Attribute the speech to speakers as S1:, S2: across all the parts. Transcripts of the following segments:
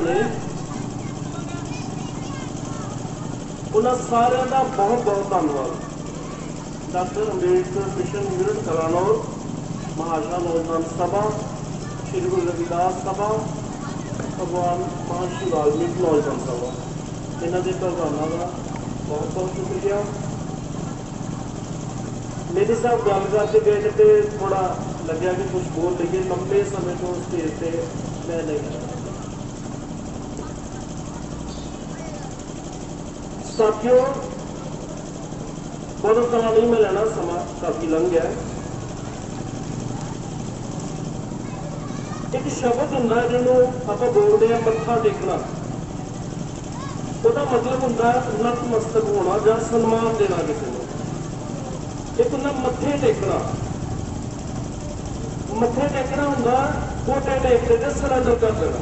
S1: ਨੇ। ਉਹਨਾਂ ਸਾਰਿਆਂ ਦਾ ਬਹੁਤ ਬਹੁਤ ਧੰਨਵਾਦ। Doctor Ambedkar mission unit Kalanaur ਮਹਾਸ਼ਾ ਨੌਜਵਾਨ ਸਭਾ, ਸ਼੍ਰੀ ਗੁਰੂ ਰਵਿਦਾਸ ਸਭਾ, ਭਗਵਾਨ ਮਹਾਸ਼ੀ ਵਾਲਮੀਕ ਨੌਜਵਾਨ ਸਭਾ। ਇਹਨਾਂ ਦੇ ਪ੍ਰਧਾਨਾਂ ਦਾ ਬਹੁਤ ਬਹੁਤ ਸ਼ੁਕਰੀਆ। ਮੇਰੇ ਸਾਹਿਬ ਗੱਲ ਕਰਦੇ ਗਏ ਨੇ ਤੇ ਥੋੜਾ ਲੱਗਿਆ ਕਿ ਕੁਝ ਬੋਲ ਲਈਏ। ਲੰਬੇ ਸਮੇਂ ਤੋਂ ਸਟੇਜ ਤੇ ਮੈਂ ਨਹੀਂ। ਸਾਥੀਓ, ਬਹੁਤ ਸਮਾਂ ਨਹੀਂ ਮੈਂ ਲੈਣਾ, ਸਮਾਂ ਕਾਫੀ ਲੰਘ ਗਿਆ ਇੱਕ ਸ਼ਬਦ ਹੁੰਦਾ ਜਿਹਨੂੰ ਆਪਾਂ ਬੋਲਦੇ ਆ ਮੱਥਾ ਟੇਕਣਾ। ਉਹਦਾ ਮਤਲਬ ਹੁੰਦਾ ਨਤਮਸਤਕ ਹੋਣਾ ਜਾਂ ਸਨਮਾਨ ਦੇਣਾ ਕਿਸੇ ਨੂੰ। ਇੱਕ ਹੁੰਦਾ ਮੱਥੇ ਟੇਕਣਾ। ਮੱਥੇ ਟੇਕਣਾ ਹੁੰਦਾ ਕੋਟੇ ਟੇਕਦੇ ਤੇ ਸਰੈਂਡਰ ਕਰ ਦੇਣਾ।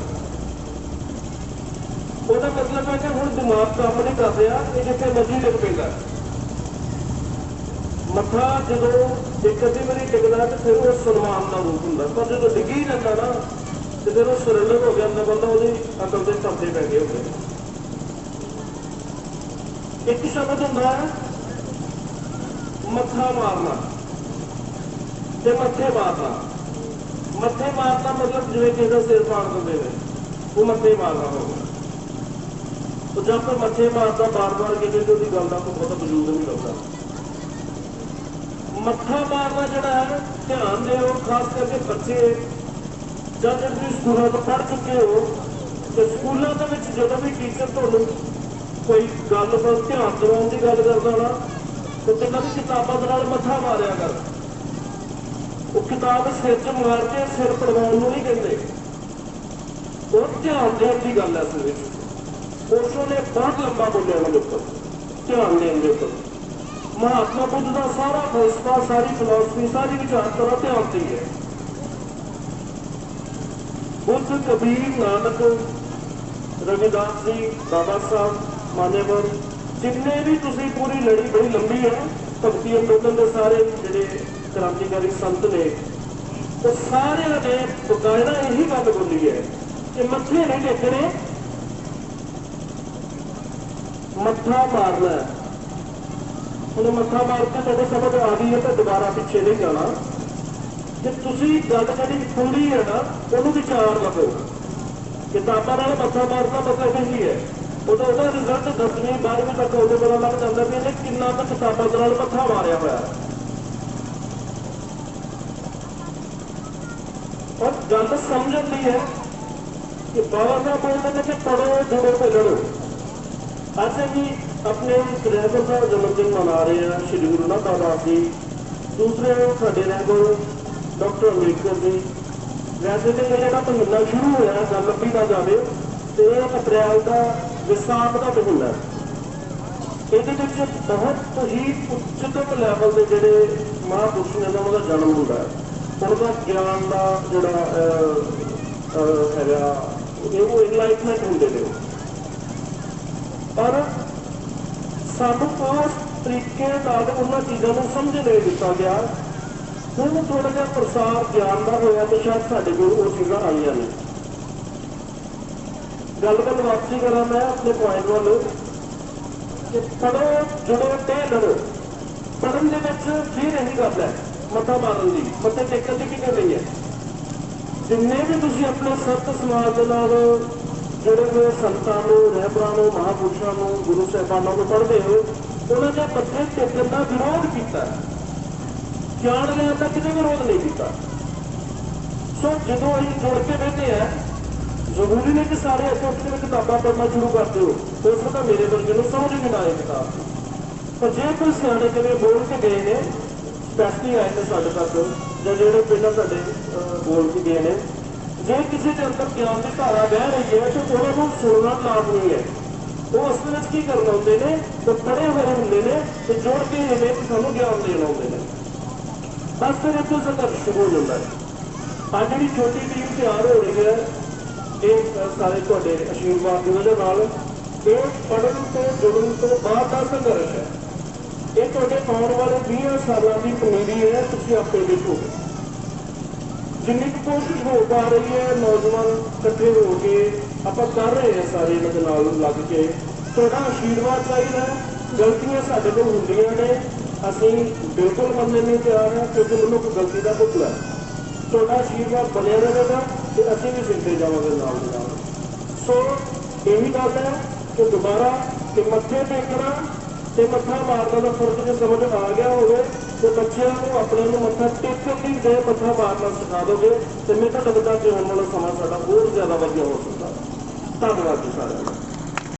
S1: ਉਹਦਾ ਮਤਲਬ ਹੈ ਕਿ ਦਿਮਾਗ ਕੰਮ ਨਹੀਂ ਕਰ ਰਿਹਾ, ਇਹ ਜਿੱਥੇ ਮਰਜ਼ੀ ਡਿੱਗ ਪੈਂਦਾ। ਮੱਥਾ ਜਦੋਂ ਇੱਕ ਅੱਧੀ ਵਾਰੀ ਡਿੱਗਦਾ ਤੇ ਫਿਰ ਉਹ ਸਨਮਾਨ ਦਾ ਰੂਪ ਹੁੰਦਾ। ਪਰ ਜਦੋਂ ਡਿੱਗ ਜਾਂਦਾ ਨਾ, ਤੇ ਫਿਰ ਉਹ ਸਰੈਂਡਰ ਹੋ ਜਾਂਦਾ ਬੰਦਾ ਉਹਦੀ ਅਕਲ ਦੇ ਧੱਫੇ ਪੈ ਗਏ ਹੁੰਦੇ ਇੱਕ ਸ਼ਬਦ ਹੁੰਦਾ ਹੈ, ਮੱਥਾ ਮਾਰਨਾ ਤੇ ਮੱਥੇ ਮਾਰਨਾ। ਮੱਥੇ ਮਾਰਨਾ ਮਤਲਬ ਜਿਵੇਂ ਕਿਸੇ ਦਾ ਸਿਰ ਪਾੜ ਦਿੰਦੇ ਨੇ, ਉਹ ਮੱਥੇ ਮਾਰਨਾ ਹੋਵੇ। ਉਹ ਜਦ ਤੱਕ ਮੱਥੇ ਮਾਰਦਾ ਬਾਰ-ਬਾਰ ਕਿਸੇ ਤੇ ਉਹਦੀ ਗੱਲ ਦਾ ਕੋਈ ਬਹੁਤਾ ਵਜੂਦ ਨਹੀਂ ਲੱਗਦਾ। ਮੱਥਾ ਮਾਰਨਾ ਜਿਹੜਾ ਹੈ, ਧਿਆਨ ਦਿਓ, ਖਾਸ ਕਰਕੇ ਬੱਚੇ। ਜਾਂ ਤੁਸੀਂ ਸਕੂਲਾਂ ਤੋਂ ਪੜ੍ਹ ਚੁੱਕੇ ਹੋ, ਤੇ ਸਕੂਲਾਂ ਦੇ ਵਿੱਚ ਜਦੋਂ ਵੀ ਟੀਚਰ ਤੁਹਾਨੂੰ ਕੋਈ ਗੱਲ ਪਰ ਧਿਆਨ ਦਿਵਾਉਣ ਦੀ ਗੱਲ ਕਰਦਾ ਨਾ, ਤੇ ਪਹਿਲਾਂ ਵੀ ਕਿਤਾਬਾਂ ਦੇ ਨਾਲ ਮੱਥਾ ਮਾਰਿਆ ਕਰ। ਉਹ ਕਿਤਾਬ ਸਿਰ 'ਚ ਮਾਰ ਕੇ ਸਿਰ ਪੜਵਾਉਣ ਨੂੰ ਨਹੀਂ ਕਹਿੰਦੇ। ਉਹ ਧਿਆਨ ਦੇਣ ਦੀ ਗੱਲ ਹੈ ਇਸ ਵਿੱਚ। ਉਸੋ ਨੇ ਬਹੁਤ ਲੰਬਾ ਬੋਲਿਆ ਉਹਦੇ ਉੱਪਰ ਧਿਆਨ ਦੇਣ ਦੇ ਉੱਪਰ। ਮਹਾਤਮਾ ਬੁੱਧ ਦਾ ਸਾਰਾ ਫਲਸਫਾ, ਸਾਰੀ ਫਿਲਾਸਫੀ ਸਾਰੀ ਵਿਚਾਰਧਾਰਾ ਧਿਆਨ ਤੇ ਹੈ ਬੁੱਧ ਕਬੀਰ ਨਾਨਕ, ਰਵਿਦਾਸ ਜੀ, ਬਾਬਾ ਸਾਹਿਬ, ਮਾਨੇਵਰ, ਜਿੰਨੇ ਵੀ ਤੁਸੀਂ ਪੂਰੀ ਲੜੀ ਬੜੀ ਲੰਬੀ ਹੈ, ਭਗਤੀ ਅੰਦੋਲਨ ਦੇ ਸਾਰੇ ਜਿਹੜੇ ਕ੍ਰਾਂਤੀਕਾਰੀ ਸੰਤ ਨੇ, ਉਹ ਸਾਰਿਆਂ ਨੇ ਬਕਾਇਦਾ ਇਹੀ ਗੱਲ ਬੋਲੀ ਹੈ ਕਿ ਮੱਥੇ ਨਹੀਂ ਟੇਕਣੇ ਮੱਥਾ ਮਾਰਨਾ ਹੈ। ਉਹਨੇ ਮੱਥਾ ਮਾਰ ਕੇ ਤੁਹਾਡੇ ਸਮਝ ਆ ਗਈ ਹੈ ਤਾਂ ਦੁਬਾਰਾ ਪਿੱਛੇ ਨਹੀਂ ਜਾਣਾ। ਜੇ ਤੁਸੀਂ ਗੱਲ ਜਿਹੜੀ ਖੁੱਲੀ ਹੈ ਨਾ, ਉਹਨੂੰ ਵਿਚਾਰ ਲਵੋ। ਕਿਤਾਬਾਂ ਨਾਲ ਮੱਥਾ ਮਾਰਨਾ ਮਤਲਬ ਇਹ ਹੈ। ਉਹਦਾ ਉਹਦਾ ਰਿਜ਼ਲਟ 10ਵੀਂ 12ਵੀਂ ਤੱਕ ਉਹਦੇ ਪਤਾ ਲੱਗ ਜਾਂਦਾ ਵੀ ਇਹਨੇ ਕਿੰਨਾ ਕੁ ਕਿਤਾਬਾਂ ਦੇ ਨਾਲ ਮੱਥਾ ਮਾਰਿਆ ਹੋਇਆ। ਔਰ ਗੱਲ ਸਮਝਣ ਦੀ ਹੈ ਕਿ ਬਾਬਾ ਸਾਹਿਬ ਬੋਲਦੇ ਨੇ ਕਿ ਪੜੋ ਜੁੜੋ ਤੇ ਲੜੋ ਅੱਜ ਅਸੀਂ ਆਪਣੇ ਡਰਾਈਵਰ ਦਾ ਜਨਮ ਦਿਨ ਮਨਾ ਰਹੇ ਹਾਂ, ਸ਼੍ਰੀ ਗੁਰੂ ਨਾਨਕ ਦੇਵ ਜੀ ਦੂਸਰੇ ਸਾਡੇ ਰਹਿਬਰ ਡਾਕਟਰ ਅੰਬੇਡਕਰ ਜੀ। ਵੈਸੇ ਤੇ ਇਹ ਜਿਹੜਾ ਮਹੀਨਾ ਸ਼ੁਰੂ ਹੋਇਆ, ਗੱਲ ਲੰਬੀ ਨਾ ਜਾਵੇ, ਤੇ ਇਹ ਅਪ੍ਰੈਲ ਦਾ ਵਿਸਾਖ ਦਾ ਮਹੀਨਾ ਇਹਦੇ ਵਿੱਚ ਬਹੁਤ ਹੀ ਉੱਚਤਮ ਲੈਵਲ ਦੇ ਜਿਹੜੇ ਮਹਾਂਪੁਰਸ਼ ਨੇ ਉਹਨਾਂ ਦਾ ਜਨਮ ਹੁੰਦਾ ਹੈ। ਉਹਨਾਂ ਦਾ ਗਿਆਨ ਦਾ ਜਿਹੜਾ ਹੈਗਾ ਇਹ ਉਹ ਇਨਲਾਈਟਮੈਂਟ ਹੁੰਦੇ ਨੇ। ਪਰ ਸਾਨੂੰ ਉਸ ਤਰੀਕੇ ਨਾਲ ਉਹਨਾਂ ਚੀਜ਼ਾਂ ਨੂੰ ਸਮਝ ਨਹੀਂ ਦਿੱਤਾ ਗਿਆ। ਹੁਣ ਥੋੜਾ ਜਿਹਾ ਪ੍ਰਸਾਰ ਗਿਆਨ ਦਾ ਹੋਇਆ ਤੇ ਸ਼ਾਇਦ ਸਾਡੇ ਕੋਲ ਉਹ ਚੀਜ਼ਾਂ ਆਈਆਂ ਨੇ। ਗੱਲ ਗੱਲ ਵਾਪਸੀ ਕਰਾਂ ਮੈਂ ਆਪਣੇ ਪੁਆਇੰਟ ਵੱਲ। ਕਿ ਪੜੋ ਜੁੜੋ ਤੇ ਲੜੋ। ਪੜਨ ਦੇ ਵਿੱਚ ਫਿਰ ਇਹੀ ਗੱਲ ਹੈ, ਮੱਥਾ ਮਾਰਨ ਦੀ। ਮੱਥੇ ਟੇਕਣ ਦੀ ਕੀ ਨਹੀਂ ਹੈ? ਜਿੰਨੇ ਵੀ ਤੁਸੀਂ ਆਪਣੇ ਸਤ ਸਮਾਜ ਦੇ ਨਾਲ ਜਿਹੜੇ ਹੋਏ ਸੰਤਾਂ ਨੂੰ, ਰਹਿਬਰਾਂ ਨੂੰ, ਮਹਾਪੁਰਸ਼ਾਂ ਨੂੰ, ਗੁਰੂ ਸਾਹਿਬਾਨਾਂ ਨੂੰ ਪੜ੍ਹਦੇ ਹੋ, ਉਹਨਾਂ ਦੇ ਮੱਥੇ ਟੇਕਣ ਦਾ ਵਿਰੋਧ ਕੀਤਾ? ਹੈ। ਜਾਣ ਲਿਆ ਕਿਤੇ ਵਿਰੋਧ ਨਹੀਂ ਕੀਤਾ। ਸੋ ਜਦੋਂ ਅਸੀਂ ਜੁੜ ਕੇ ਬੈਠੇ ਆ, ਜ਼ਰੂਰੀ ਨਹੀਂ ਕਿ ਸਾਰੇ ਇੱਥੇ ਉੱਠ ਕੇ ਕਿਤਾਬਾਂ ਪੜ੍ਹਨਾ ਸ਼ੁਰੂ ਕਰ ਦਿਓ ਹੋ ਸਕਦਾ ਮੇਰੇ ਵਰਗੇ ਨੂੰ ਸਮਝ ਹੀ ਆਏ ਕਿਤਾਬ। ਪਰ ਜੇ ਕੋਈ ਸਿਆਣੇ ਜਿਵੇਂ ਬੋਲ ਕੇ ਗਏ ਨੇ ਸਪੈਸ਼ਲੀ ਆਏ ਨੇ ਸਾਡੇ ਤੱਕ, ਜਾਂ ਜਿਹੜੇ ਪਹਿਲਾਂ ਸਾਡੇ ਬੋਲ ਕੇ ਗਏ ਨੇ, ਜੇ ਕਿਸੇ ਦੇ ਅੰਦਰ ਗਿਆਨ ਦੀ ਧਾਰਾ ਬਹਿ ਰਹੀ ਹੈ ਤਾਂ ਉਹਨਾਂ ਨੂੰ ਸੁਣਨਾ ਲਾਜ਼ਮੀ ਹੈ ਉਹ ਅਸਲ ਵਿੱਚ ਕੀ ਕਰਨ ਆਉਂਦੇ ਨੇ ਤੇ ਪੜੇ ਹੋਏ ਹੁੰਦੇ ਨੇ ਤੇ ਜੋੜ ਕੇ ਇਹ ਕਿ ਸਾਨੂੰ ਗਿਆਨ ਦੇਣ ਆਉਂਦੇ ਨੇ ਬਸ ਫਿਰ ਇੱਥੋਂ ਸੰਘਰਸ਼ ਸ਼ੁਰੂ ਹੋ ਜਾਂਦਾ ਹੈ ਆ ਜਿਹੜੀ ਛੋਟੀ ਟੀਮ ਤਿਆਰ ਹੋ ਰਹੀ ਹੈ ਇਹ ਅ, ਸਾਰੇ ਤੁਹਾਡੇ ਅਸ਼ੀਰਵਾਦ ਦੀ ਵਜ੍ਹਾ ਨਾਲ ਇਹ ਪੜਨ ਤੋਂ ਜੁੜਨ ਤੋਂ ਬਾਅਦ ਦਾ ਸੰਘਰਸ਼ ਹੈ ਇਹ ਤੁਹਾਡੇ ਆਉਣ ਵਾਲੇ 20 ਸਾਲਾਂ ਦੀ ਪਨੀਰੀ ਹੈ ਤੁਸੀਂ ਆਪੇ ਦੇਖੋਗੇ ਆਪਾਂ ਕਰ ਰਹੇ ਹਾਂ ਸਾਰੇ ਇਹਨਾਂ ਦੇ ਨਾਲ ਲੱਗ ਕੇ। ਤੁਹਾਡਾ ਆਸ਼ੀਰਵਾਦ ਚਾਹੀਦਾ ਗਲਤੀਆਂ ਸਾਡੇ ਕੋਲ ਹੁੰਦੀਆਂ ਨੇ। ਅਸੀਂ ਬਿਲਕੁਲ ਮੰਨਣ ਨੂੰ ਤਿਆਰ ਹਾਂ ਕਿਉਂਕਿ ਮਨੁੱਖ ਗਲਤੀ ਦਾ ਪੁਤਲਾ ਹੈ। ਤੁਹਾਡਾ ਆਸ਼ੀਰਵਾਦ ਬਣਿਆ ਰਹੇਗਾ ਤੇ ਅਸੀਂ ਵੀ ਸਿੱਖਦੇ ਜਾਵਾਂਗੇ ਨਾਲ ਦੇ ਨਾਲ। ਸੋ ਇਹੀ ਗੱਲ ਹੈ ਕਿ ਦੁਬਾਰਾ ਕਿ ਮੱਥੇ ਟੇਕਣਾ ਤੇ ਮੱਥਾ ਮਾਰਨਾ ਦਾ ਫ਼ਰਕ ਜੇ ਸਮਝ ਆ ਗਿਆ ਹੋਵੇ ਤੇ ਬੱਚਿਆਂ ਨੂੰ, ਆਪਣੇ ਨੂੰ ਮੱਥਾ ਟੇਕਣ ਦੀ ਦੇ, ਮੱਥਾ ਮਾਰਨਾ ਸਿਖਾ ਦੋਗੇ ਤੇ ਮੇਰੇ ਤਾਂ ਲੱਗਦਾ ਕਿ ਆਉਣ ਵਾਲਾ ਸਮਾਂ ਸਾਡਾ ਹੋਰ ਜ਼ਿਆਦਾ ਵਧੀਆ ਹੋ ਸਕਦਾ। ਧੰਨਵਾਦ ਜੀ ਸਾਰਿਆਂ ਦਾ।